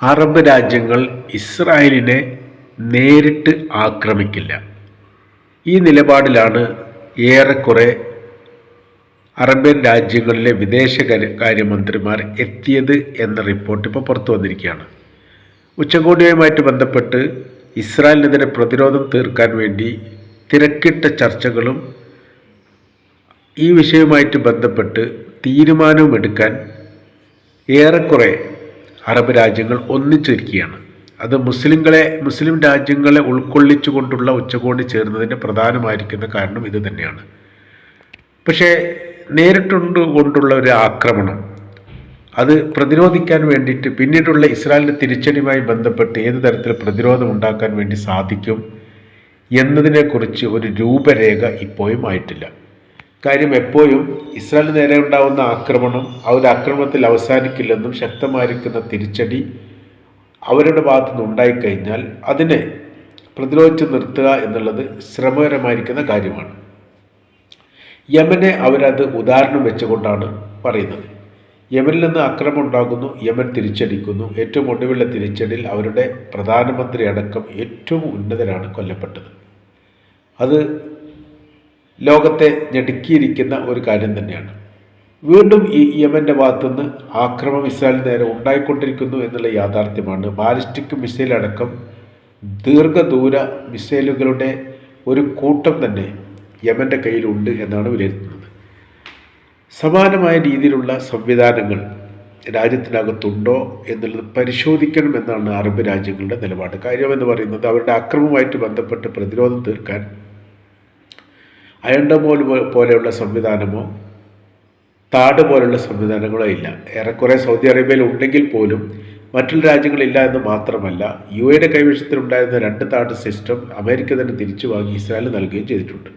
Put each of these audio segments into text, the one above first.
Arab രാജ്യങ്ങൾ ഇസ്രായേലിനെ നേരിട്ട് ആക്രമിക്കില്ല. ഈ നിലപാടിലാണ് ഏറെക്കുറെ അറബ്യൻ രാജ്യങ്ങളിലെ വിദേശകാര്യ കാര്യമന്ത്രിമാർ എത്തിയത് എന്ന റിപ്പോർട്ട് ഇപ്പോൾ പുറത്തു വന്നിരിക്കുകയാണ്. ഉച്ചകോടിയുമായിട്ട് ബന്ധപ്പെട്ട് ഇസ്രായേലിനെതിരെ പ്രതിരോധം തീർക്കാൻ വേണ്ടി തിരക്കിട്ട ചർച്ചകളും ഈ വിഷയവുമായിട്ട് ബന്ധപ്പെട്ട് തീരുമാനവും എടുക്കാൻ ഏറെക്കുറെ അറബ് രാജ്യങ്ങൾ ഒന്നിച്ചിരിക്കുകയാണ്. അത് മുസ്ലിങ്ങളെ മുസ്ലിം രാജ്യങ്ങളെ ഉൾക്കൊള്ളിച്ചുകൊണ്ടുള്ള ഉച്ചകോടി ചേർന്നതിന്റെ പ്രധാനമായിരിക്കുന്ന കാരണം ഇത് തന്നെയാണ്. പക്ഷേ നേരിട്ടുണ്ട് കൊണ്ടുള്ള ഒരു ആക്രമണം. അത് പ്രതിരോധിക്കാൻ വേണ്ടിയിട്ട് പിന്നീടുള്ള ഇസ്രായേലിന്റെ തിരിച്ചടിയുമായി ബന്ധപ്പെട്ട് ഏത് തരത്തിൽ പ്രതിരോധം ഉണ്ടാക്കാൻ വേണ്ടി സാധിക്കും എന്നതിനെക്കുറിച്ച് ഒരു രൂപരേഖ ഇപ്പോഴും ആയിട്ടില്ല. കാര്യം എപ്പോഴും ഇസ്രായേലിന് നേരെ ഉണ്ടാവുന്ന ആക്രമണം ആ ഒരു ആക്രമണത്തിൽ അവസാനിക്കില്ലെന്നും ശക്തമായിരിക്കുന്ന തിരിച്ചടി അവരുടെ ഭാഗത്തു നിന്ന് ഉണ്ടായിക്കഴിഞ്ഞാൽ അതിനെ പ്രതിരോധിച്ച് നിർത്തുക എന്നുള്ളത് ശ്രമകരമായിരിക്കുന്ന കാര്യമാണ്. യമനെ അവരത് ഉദാഹരണം വെച്ചുകൊണ്ടാണ് പറയുന്നത്. യമനിൽ നിന്ന് അക്രമം ഉണ്ടാകുന്നു യമൻ തിരിച്ചടിക്കുന്നു. ഏറ്റവും ഒടുവിലുള്ള തിരിച്ചടിയിൽ അവരുടെ പ്രധാനമന്ത്രി അടക്കം ഏറ്റവും ഉന്നതരാണ് കൊല്ലപ്പെട്ടത്. അത് ലോകത്തെ ഞെടുക്കിയിരിക്കുന്ന ഒരു കാര്യം തന്നെയാണ്. വീണ്ടും ഈ യമന്റെ ഭാഗത്തുനിന്ന് ആക്രമം ഇസ്രായേലിന് നേരെ ഉണ്ടായിക്കൊണ്ടിരിക്കുന്നു എന്നുള്ള യാഥാർത്ഥ്യമാണ്. ബാലിസ്റ്റിക് മിസൈൽ അടക്കം ദീർഘദൂര മിസൈലുകളുടെ ഒരു കൂട്ടം തന്നെ യമന്റെ കയ്യിലുണ്ട് എന്നാണ് വിലയിരുത്തുന്നത്. സമാനമായ രീതിയിലുള്ള സംവിധാനങ്ങൾ രാജ്യത്തിനകത്തുണ്ടോ എന്നുള്ളത് പരിശോധിക്കണമെന്നാണ് അറബ് രാജ്യങ്ങളുടെ നിലപാട്. കാര്യമെന്ന് പറയുന്നത് അവരുടെ അക്രമവുമായിട്ട് ബന്ധപ്പെട്ട് പ്രതിരോധം തീർക്കാൻ അയണ്ടമോൽ പോലെയുള്ള സംവിധാനമോ താട് പോലുള്ള സംവിധാനങ്ങളോ ഇല്ല. ഏറെക്കുറെ സൗദി അറേബ്യയിൽ ഉണ്ടെങ്കിൽ പോലും മറ്റുള്ള രാജ്യങ്ങളില്ല എന്ന് മാത്രമല്ല യു എയുടെ കൈവശത്തിലുണ്ടായിരുന്ന രണ്ട് താട് സിസ്റ്റം അമേരിക്ക തന്നെ തിരിച്ചു വാങ്ങി ഇസ്രായേൽ നൽകുകയും ചെയ്തിട്ടുണ്ട്.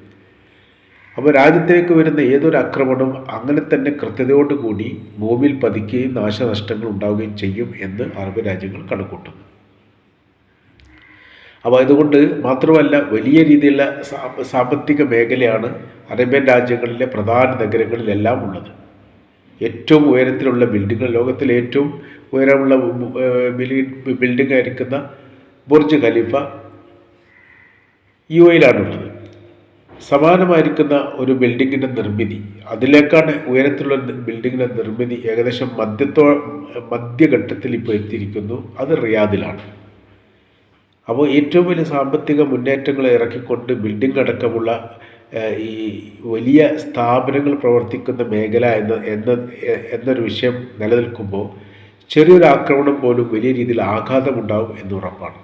അപ്പോൾ രാജ്യത്തേക്ക് വരുന്ന ഏതൊരു ആക്രമണവും അങ്ങനെ തന്നെ കൃത്യതയോടുകൂടി ഭൂമിയിൽ പതിക്കുകയും നാശനഷ്ടങ്ങൾ ഉണ്ടാവുകയും ചെയ്യും എന്ന് അറബ് രാജ്യങ്ങൾ കണക്കൂട്ടുന്നു അപ്പോൾ അതുകൊണ്ട് മാത്രമല്ല വലിയ രീതിയിലുള്ള സാമ്പത്തിക മേഖലയാണ് അറേബ്യൻ രാജ്യങ്ങളിലെ പ്രധാന നഗരങ്ങളിലെല്ലാം ഉള്ളത്. ഏറ്റവും ഉയരത്തിലുള്ള ബിൽഡിങ്ങുകൾ ലോകത്തിലെ ഏറ്റവും ഉയരമുള്ള ബിൽഡിംഗ് ആയിരിക്കുന്ന ബുർജ് ഖലീഫ യു എയിലാണുള്ളത്. സമാനമായിരിക്കുന്ന ഒരു ബിൽഡിങ്ങിന്റെ നിർമ്മിതി അതിലേക്കാണ് ഉയരത്തിലുള്ള ബിൽഡിങ്ങിന്റെ നിർമ്മിതി ഏകദേശം മധ്യത്തോ മധ്യഘട്ടത്തിൽ ഇപ്പോൾ എത്തിയിരിക്കുന്നു അത് റിയാദിലാണ്. അപ്പോൾ ഏറ്റവും വലിയ സാമ്പത്തിക മുന്നേറ്റങ്ങൾ ഇറക്കിക്കൊണ്ട് ബിൽഡിംഗ് അടക്കമുള്ള ഈ വലിയ സ്ഥാപനങ്ങൾ പ്രവർത്തിക്കുന്ന മേഖല എന്ന എന്ന എന്നൊരു വിഷയം നിലനിൽക്കുമ്പോൾ ചെറിയൊരു ആക്രമണം പോലും വലിയ രീതിയിൽ ആഘാതമുണ്ടാവും എന്നുറപ്പാണ്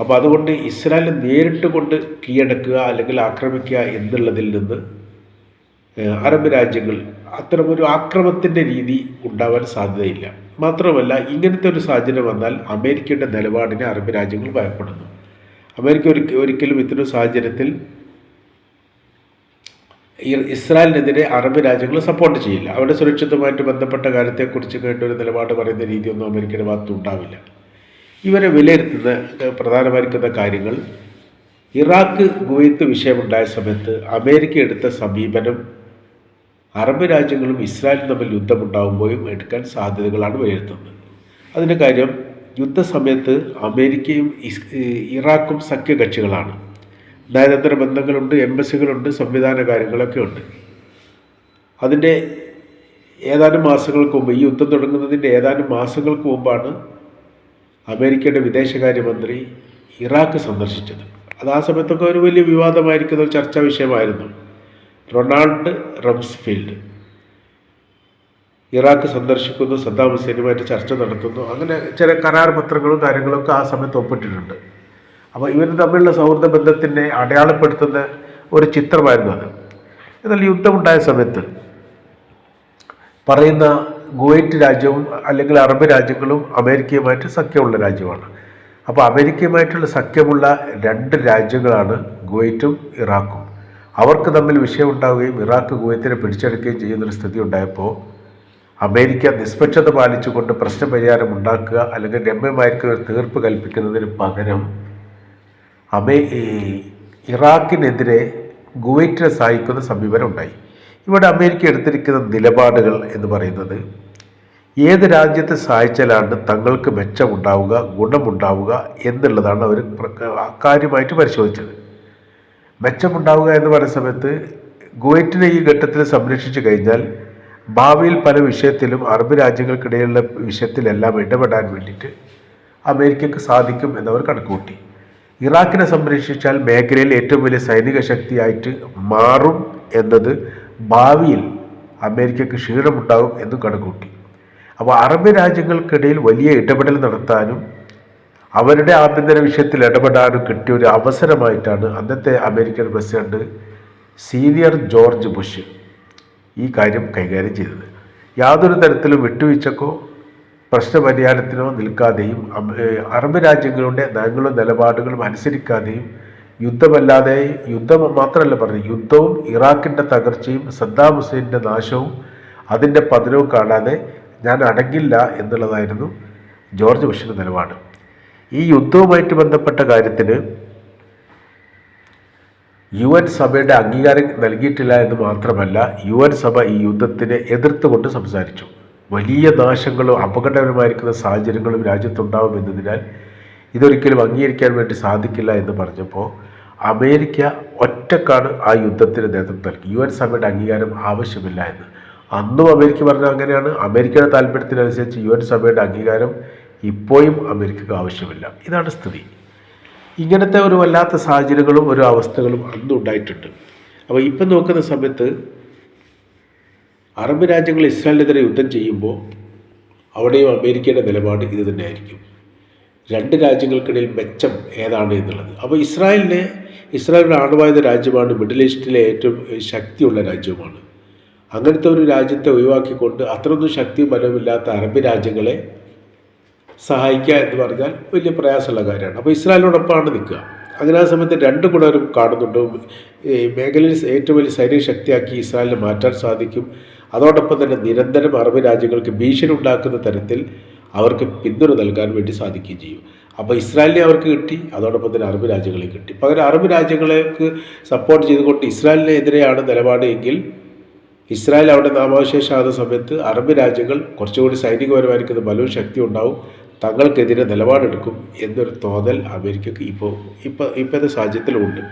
അപ്പോൾ അതുകൊണ്ട് ഇസ്രായേൽ നേരിട്ട് കൊണ്ട് കീഴടക്കുക അല്ലെങ്കിൽ ആക്രമിക്കുക എന്നുള്ളതിൽ നിന്ന് അറബ് രാജ്യങ്ങൾ അത്തരമൊരു ആക്രമത്തിന്റെ രീതി ഉണ്ടാവാൻ സാധ്യതയില്ല. മാത്രമല്ല ഇങ്ങനത്തെ ഒരു സാഹചര്യം വന്നാൽ അമേരിക്കയുടെ നിലപാടിനെ അറബ് രാജ്യങ്ങൾ ഭയപ്പെടുന്നു. അമേരിക്ക ഒരിക്കലും ഇത്തരം സാഹചര്യത്തിൽ ഇസ്രായേലിനെതിരെ അറബ് രാജ്യങ്ങൾ സപ്പോർട്ട് ചെയ്യില്ല. അവരുടെ സുരക്ഷിതമായിട്ട് ബന്ധപ്പെട്ട കാര്യത്തെക്കുറിച്ച് കേട്ടൊരു നിലപാട് പറയുന്ന രീതിയൊന്നും അമേരിക്കയുടെ ഭാഗത്ത് ഉണ്ടാവില്ല. ഇവരെ വിലയിരുത്തുന്ന പ്രധാനമായിരിക്കുന്ന കാര്യങ്ങൾ ഇറാഖ് കുവൈത്ത് വിഷയമുണ്ടായ സമയത്ത് അമേരിക്ക എടുത്ത സമീപനം അറബ് രാജ്യങ്ങളും ഇസ്രായേലും തമ്മിൽ യുദ്ധമുണ്ടാകുമ്പോഴും എടുക്കാൻ സാധ്യതകളാണ് വിലയിരുത്തുന്നത്. അതിന്റെ കാര്യം യുദ്ധസമയത്ത് അമേരിക്കയും ഇറാഖും സഖ്യകക്ഷികളാണ്. നയതന്ത്ര ബന്ധങ്ങളുണ്ട് എംബസികളുണ്ട് സംവിധാന കാര്യങ്ങളൊക്കെ ഉണ്ട്. അതിന്റെ ഏതാനും മാസങ്ങൾക്ക് മുമ്പ് ഈ യുദ്ധം തുടങ്ങുന്നതിന്റെ ഏതാനും മാസങ്ങൾക്ക് മുമ്പാണ് അമേരിക്കയുടെ വിദേശകാര്യമന്ത്രി ഇറാഖ് സന്ദർശിച്ചത്. അത് ആ സമയത്തൊക്കെ ഒരു വലിയ വിവാദമായിരിക്കുന്ന ഒരു ചർച്ചാ വിഷയമായിരുന്നു. Ronald Rumsfeld. ഇറാഖ് സന്ദർശിക്കുന്നു സദ്ദാം ഹുസൈനുമായിട്ട് ചർച്ച നടത്തുന്നു. അങ്ങനെ ചില കരാർ പത്രങ്ങളും കാര്യങ്ങളൊക്കെ ആ സമയത്ത് ഒപ്പിട്ടിട്ടുണ്ട്. അപ്പോൾ ഇവർ തമ്മിലുള്ള സൗഹൃദ ബന്ധത്തിനെ അടയാളപ്പെടുത്തുന്ന ഒരു ചിത്രമായിരുന്നു അത്. എന്നാൽ യുദ്ധമുണ്ടായ സമയത്ത് പറയുന്ന കുവൈറ്റ് രാജ്യവും അല്ലെങ്കിൽ അറബ് രാജ്യങ്ങളും അമേരിക്കയുമായിട്ട് സഖ്യമുള്ള രാജ്യമാണ്. അപ്പോൾ അമേരിക്കയുമായിട്ടുള്ള സഖ്യമുള്ള രണ്ട് രാജ്യങ്ങളാണ് കുവൈറ്റും ഇറാഖും. അവർക്ക് തമ്മിൽ വിഷയമുണ്ടാവുകയും ഇറാഖ് കുവൈത്തിനെ പിടിച്ചെടുക്കുകയും ചെയ്യുന്നൊരു സ്ഥിതി ഉണ്ടായപ്പോൾ അമേരിക്ക നിഷ്പക്ഷത പാലിച്ചുകൊണ്ട് പ്രശ്നപരിഹാരം ഉണ്ടാക്കുക അല്ലെങ്കിൽ രമ്യമായിരിക്കുന്ന ഒരു തീർപ്പ് കൽപ്പിക്കുന്നതിന് പകരം അമേ ഇറാഖിനെതിരെ കുവൈറ്റിനെ സഹായിക്കുന്ന സമീപനം ഉണ്ടായി. ഇവിടെ അമേരിക്ക എടുത്തിരിക്കുന്ന നിലപാടുകൾ എന്ന് പറയുന്നത് ഏത് രാജ്യത്തെ സഹായിച്ചാലാണ് തങ്ങൾക്ക് മെച്ചമുണ്ടാവുക ഗുണമുണ്ടാവുക എന്നുള്ളതാണ് അവർ കാര്യമായിട്ട് പരിശോധിച്ചത്. മെച്ചമുണ്ടാവുക എന്ന് പറയുന്ന സമയത്ത് കുവൈറ്റിനെ ഈ ഘട്ടത്തിൽ സംരക്ഷിച്ചു കഴിഞ്ഞാൽ ഭാവിയിൽ പല വിഷയത്തിലും അറബ് രാജ്യങ്ങൾക്കിടയിലുള്ള വിഷയത്തിലെല്ലാം ഇടപെടാൻ വേണ്ടിയിട്ട് അമേരിക്കക്ക് സാധിക്കും എന്നവർ കണക്കുകൂട്ടി. ഇറാഖിനെ സംരക്ഷിച്ചാൽ മേഖലയിൽ ഏറ്റവും വലിയ സൈനിക ശക്തിയായിട്ട് മാറും എന്നത് ഭാവിയിൽ അമേരിക്കക്ക് ക്ഷീണമുണ്ടാകും എന്നും കണക്കുകൂട്ടി. അപ്പോൾ അറബ് രാജ്യങ്ങൾക്കിടയിൽ വലിയ ഇടപെടൽ നടത്താനും അവരുടെ ആഭ്യന്തര വിഷയത്തിൽ ഇടപെടാനും കിട്ടിയ ഒരു അവസരമായിട്ടാണ് അന്നത്തെ American president senior George Bush ഈ കാര്യം കൈകാര്യം ചെയ്തത്. യാതൊരു തരത്തിലും വിട്ടുവീഴ്ചക്കോ പ്രശ്നപരിഹാരത്തിനോ നിൽക്കാതെയും അറബ് രാജ്യങ്ങളുടെ നയങ്ങളും നിലപാടുകളും അനുസരിക്കാതെയും യുദ്ധമല്ലാതെ യുദ്ധം മാത്രമല്ല പറഞ്ഞു യുദ്ധവും ഇറാഖിന്റെ തകർച്ചയും സദ്ദാം ഹുസൈന്റെ നാശവും അതിന്റെ പതനവും കാണാതെ ഞാൻ അടങ്ങില്ല എന്നുള്ളതായിരുന്നു ജോർജ് ബുഷിന്റെ നിലപാട്. ഈ യുദ്ധവുമായിട്ട് ബന്ധപ്പെട്ട കാര്യത്തിന് യു എൻ സഭയുടെ അംഗീകാരം നൽകിയിട്ടില്ല എന്ന് മാത്രമല്ല യു എൻ സഭ ഈ യുദ്ധത്തിനെ എതിർത്തുകൊണ്ട് സംസാരിച്ചു. വലിയ നാശങ്ങളും അപകടകരമായിരിക്കുന്ന സാഹചര്യങ്ങളും രാജ്യത്തുണ്ടാവും എന്നതിനാൽ ഇതൊരിക്കലും അംഗീകരിക്കാൻ വേണ്ടി സാധിക്കില്ല എന്ന് പറഞ്ഞപ്പോൾ അമേരിക്ക ഒറ്റക്കാണ് ആ യുദ്ധത്തിന് നേതൃത്വം നൽകി. യു എൻ സഭയുടെ അംഗീകാരം ആവശ്യമില്ല എന്ന്. അന്നും അമേരിക്ക പറഞ്ഞ അങ്ങനെയാണ്. അമേരിക്കയുടെ താല്പര്യത്തിനനുസരിച്ച് യു എൻ സഭയുടെ അംഗീകാരം ഇപ്പോഴും അമേരിക്കക്ക് ആവശ്യമില്ല. ഇതാണ് സ്ഥിതി. ഇങ്ങനത്തെ ഒരു വല്ലാത്ത സാഹചര്യങ്ങളും ഒരു അവസ്ഥകളും അന്നും ഉണ്ടായിട്ടുണ്ട്. അപ്പോൾ ഇപ്പം നോക്കുന്ന സമയത്ത് അറബ് രാജ്യങ്ങൾ ഇസ്രായേലിനെതിരെ യുദ്ധം ചെയ്യുമ്പോൾ അവിടെയും അമേരിക്കയുടെ നിലപാട് ഇത് തന്നെയായിരിക്കും. രണ്ട് രാജ്യങ്ങൾക്കിടയിൽ മെച്ചം ഏതാണ് എന്നുള്ളത്. അപ്പോൾ ഇസ്രായേലിനെ ഇസ്രായേലിന്റെ ആണവായുധ രാജ്യമാണ് മിഡിൽ ഈസ്റ്റിലെ ഏറ്റവും ശക്തിയുള്ള രാജ്യമാണ്. അങ്ങനത്തെ ഒരു രാജ്യത്തെ ഒഴിവാക്കിക്കൊണ്ട് അത്രയൊന്നും ശക്തിയും ബലവുമില്ലാത്ത അറബ് രാജ്യങ്ങളെ സഹായിക്കുക എന്ന് പറഞ്ഞാൽ വലിയ പ്രയാസമുള്ള കാര്യമാണ്. അപ്പോൾ ഇസ്രായേലിനോടൊപ്പമാണ് നിൽക്കുക. അങ്ങനെ ആ സമയത്ത് രണ്ട് ഗുണവും കാണുന്നുണ്ട്. മേഖലയിൽ ഏറ്റവും വലിയ സൈനിക ശക്തിയാക്കി ഇസ്രായേലിനെ മാറ്റാൻ സാധിക്കും. അതോടൊപ്പം തന്നെ നിരന്തരം അറബ് രാജ്യങ്ങൾക്ക് ഭീഷണി ഉണ്ടാക്കുന്ന തരത്തിൽ അവർക്ക് പിന്തുണ നൽകാൻ വേണ്ടി സാധിക്കുകയും ചെയ്യും. അപ്പോൾ ഇസ്രായേലിനെ അവർക്ക് കിട്ടി അതോടൊപ്പം തന്നെ അറബ് രാജ്യങ്ങളെ കിട്ടി. പകരം അറബ് രാജ്യങ്ങളേക്ക് സപ്പോർട്ട് ചെയ്തുകൊണ്ട് ഇസ്രായേലിനെതിരെയാണ് നിലപാട് എങ്കിൽ ഇസ്രായേൽ അവിടെ നാമാവശേഷമാകുന്ന സമയത്ത് അറബ് രാജ്യങ്ങൾ കുറച്ചുകൂടി സൈനികപരമായിരിക്കുന്ന ബലവും ശക്തി ഉണ്ടാവും. തങ്ങൾക്കെതിരെ നിലപാടെടുക്കും എന്നൊരു തോന്നൽ അമേരിക്കക്ക് ഇപ്പോൾ ഇപ്പോൾ ഇപ്പോഴത്തെ സാഹചര്യത്തിലുണ്ട്.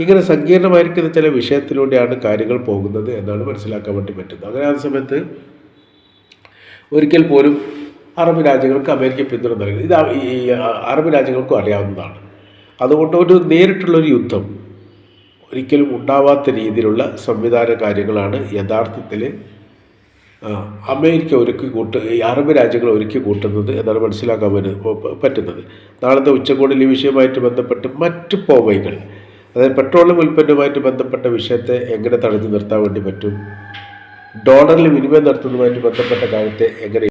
ഇങ്ങനെ സങ്കീർണമായിരിക്കുന്ന ചില വിഷയത്തിലൂടെയാണ് കാര്യങ്ങൾ പോകുന്നത് എന്നാണ് മനസ്സിലാക്കാൻ വേണ്ടി പറ്റുന്നത്. അങ്ങനെ ആ സമയത്ത് ഒരിക്കൽ പോലും അറബ് രാജ്യങ്ങൾക്ക് അമേരിക്ക പിന്തുണ നൽകുന്നത്. ഇത് ഈ അറബ് രാജ്യങ്ങൾക്കും അറിയാവുന്നതാണ്. അതുകൊണ്ട് ഒരു നേരിട്ടുള്ളൊരു യുദ്ധം ഒരിക്കലും ഉണ്ടാവാത്ത രീതിയിലുള്ള സംവിധാന കാര്യങ്ങളാണ് യഥാർത്ഥത്തിൽ അമേരിക്ക ഒരുക്കി കൂട്ട് ഈ അറബ് രാജ്യങ്ങൾ ഒരുക്കി കൂട്ടുന്നത് എന്നാണ് മനസ്സിലാക്കാൻ പറ്റ- പറ്റുന്നത്. നാളത്തെ ഉച്ചകോടിയിൽ ഈ വിഷയവുമായിട്ട് ബന്ധപ്പെട്ട് മറ്റ് പോവൈകൾ അതായത് പെട്രോളിയം ഉൽപ്പന്നവുമായിട്ട് ബന്ധപ്പെട്ട വിഷയത്തെ എങ്ങനെ തടഞ്ഞു നിർത്താൻ വേണ്ടി പറ്റും? ഡോളറിൽ വിനിമയം നടത്തുന്നതുമായിട്ട് ബന്ധപ്പെട്ട കാര്യത്തെ എങ്ങനെ